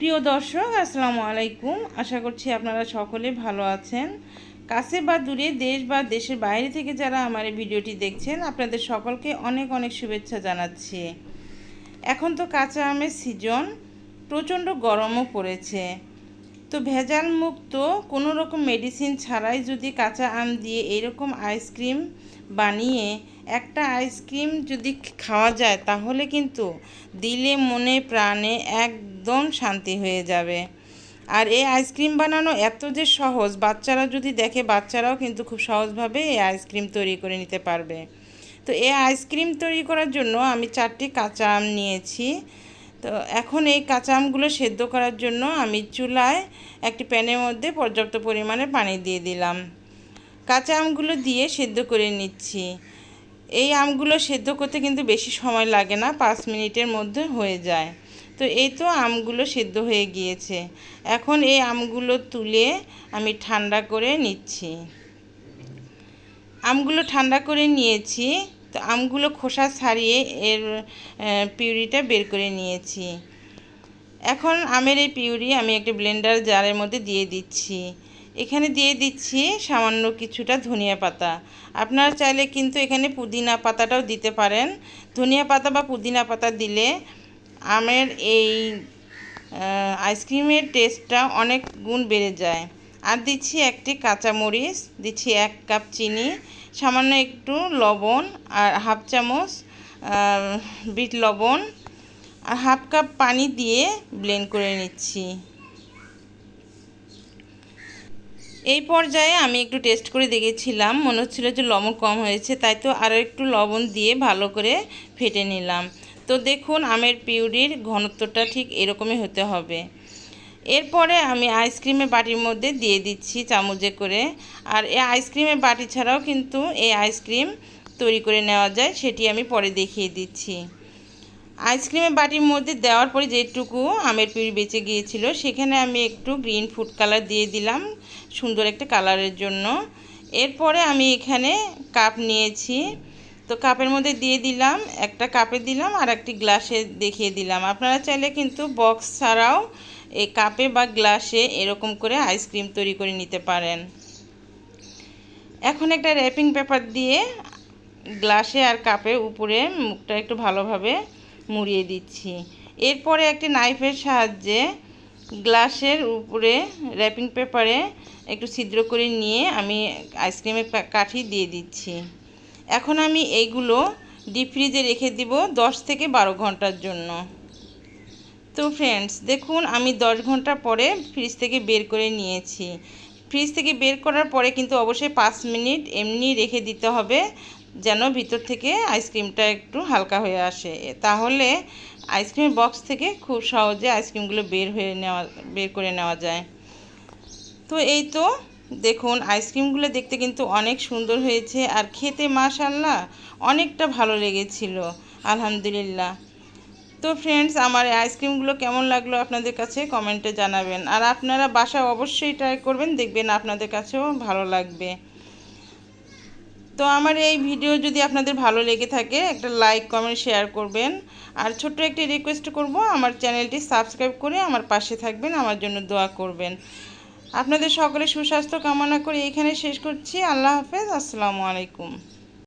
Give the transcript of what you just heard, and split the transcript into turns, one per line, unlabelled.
প্রিয় দর্শক, আসসালামু আলাইকুম। আশা করছি আপনারা সকলে ভালো আছেন। কাছে বা দূরে, দেশ বা দেশের বাইরে থেকে যারা আমার এই ভিডিওটি দেখছেন, আপনাদের সকলকে অনেক অনেক শুভেচ্ছা জানাচ্ছি। এখন তো কাঁচা আমের সিজন, প্রচণ্ড গরমও পড়েছে। তো ভেজাল মুক্ত কোনো রকম মেডিসিন ছাড়াই যদি কাঁচা আম দিয়ে এরকম আইসক্রিম বানিয়ে একটা আইসক্রিম যদি খাওয়া যায়, তাহলে কিন্তু দিলে মনে প্রাণে একদম শান্তি হয়ে যাবে। আর এই আইসক্রিম বানানো এত যে সহজ, বাচ্চারা যদি দেখে, বাচ্চারাও কিন্তু খুব সহজভাবে এই আইসক্রিম তৈরি করে নিতে পারবে। তো এই আইসক্রিম তৈরি করার জন্য আমি চারটি কাঁচা আম নিয়েছি। তো এখন এই কাঁচা আমগুলো সেদ্ধ করার জন্য আমি চুলায় একটি প্যানের মধ্যে পর্যাপ্ত পরিমাণে পানি দিয়ে দিলাম। কাঁচা আমগুলো দিয়ে সেদ্ধ করে নিচ্ছি। এই আমগুলো সেদ্ধ করতে কিন্তু বেশি সময় লাগে না, পাঁচ মিনিটের মধ্যে হয়ে যায়। তো এই তো আমগুলো সেদ্ধ হয়ে গিয়েছে। এখন এই আমগুলো তুলে আমি ঠান্ডা করে নিচ্ছি। আমগুলো ঠান্ডা করে নিয়েছি, তো আমগুলো খোসা ছাড়িয়ে এর পিউরিটা বের করে নিয়েছি। এখন আমের এই পিউরি আমি একটা ব্লেন্ডার জারের মধ্যে দিয়ে দিচ্ছি। এখানে দিয়ে দিচ্ছি সামান্য কিছুটা ধনিয়া পাতা। আপনারা চাইলে কিন্তু এখানে পুদিনা পাতাটাও দিতে পারেন। ধনিয়া পাতা বা পুদিনা পাতা দিলে আমের এই আইসক্রিমের টেস্টটা অনেক গুণ বেড়ে যায়। আর দিচ্ছি একটি কাঁচামরিচ, দিচ্ছি এক কাপ চিনি, সামান্য একটু লবণ আর হাফ চামচ বিট লবণ আর হাফ কাপ পানি দিয়ে ব্লেন্ড করে নিচ্ছি। এই পর্যায়ে আমি একটু টেস্ট করে দেখেছিলাম, মনে হচ্ছিল যে লবণ কম হয়েছে, তাই তো আরও একটু লবণ দিয়ে ভালো করে ফেটে নিলাম। তো দেখুন, আমের পিউরির ঘনত্বটা ঠিক এরকমই হতে হবে। এরপরে আমি আইসক্রিমের বাটির মধ্যে দিয়ে দিচ্ছি চামচে করে। আর এই আইসক্রিমের বাটি ছাড়াও কিন্তু এই আইসক্রিম তৈরি করে নেওয়া যায়, সেটি আমি পরে দেখিয়ে দিচ্ছি। আইসক্রিমের বাটির মধ্যে দেওয়ার পরে যেটুকু আমের পিউরি বেঁচে গিয়েছিল, সেখানে আমি একটু গ্রিন ফুড কালার দিয়ে দিলাম, সুন্দর একটা কালারের জন্য। এরপরে আমি এখানে কাপ নিয়েছি। তো কাপের মধ্যে দিয়ে দিলাম, একটা কাপে দিলাম আর একটি গ্লাসে দেখিয়ে দিলাম। আপনারা চাইলে কিন্তু বক্স ছাড়াও এই কাপে বা গ্লাসে এরকম করে আইসক্রিম তৈরি করে নিতে পারেন। এখন একটা র্যাপিং পেপার দিয়ে গ্লাসে আর কাপের উপরে মুখটা একটু ভালোভাবে মুড়িয়ে দিচ্ছি। এরপরে একটি নাইফের সাহায্যে গ্লাসের উপরে র্যাপিং পেপারে একটু ছিদ্র করে নিয়ে আমি আইসক্রিমের কাঠি দিয়ে দিচ্ছি। এখন আমি এইগুলো ডিপ ফ্রিজে রেখে দিব দশ থেকে বারো ঘণ্টার জন্য। তো ফ্রেন্ডস দেখুন আমি দশ ঘণ্টা পরে ফ্রিজ থেকে বের করে নিয়েছি। ফ্রিজ থেকে বের করার পরে কিন্তু অবশ্যই পাঁচ মিনিট এমনি রেখে দিতে হবে যেন ভিতর থেকে আইসক্রিমটা একটু হালকা হয়ে আসে। তাহলে আইসক্রিমের বক্স থেকে খুব সহজে আইসক্রিমগুলো বের হয়ে নেওয়া, বের করে নেওয়া যায়। তো এই তো দেখুন, আইসক্রিমগুলো দেখতে কিন্তু অনেক সুন্দর হয়েছে আর খেতে মাশাল্লাহ অনেকটা ভালো লেগেছিল, আলহামদুলিল্লাহ। তো ফ্রেন্ডস আমার আইসক্রিমগুলো কেমন লাগল আপনাদের কাছে কমেন্টে জানাবেন। আর আপনারা বাসা অবশ্যই ট্রাই করবেন, দেখবেন আপনাদের কাছেও ভালো লাগবে। তো আমার এই ভিডিও যদি আপনাদের ভালো লেগে থাকে, একটা লাইক কমেন্ট শেয়ার করবেন। আর ছোট্ট একটি রিকোয়েস্ট করব, আমার চ্যানেলটি সাবস্ক্রাইব করে আমার পাশে থাকবেন, আমার জন্য দোয়া করবেন। আপনাদের সকলে সুস্বাস্থ্য কামনা করে এখানে শেষ করছি। আল্লাহ হাফেজ। আসসালামু আলাইকুম।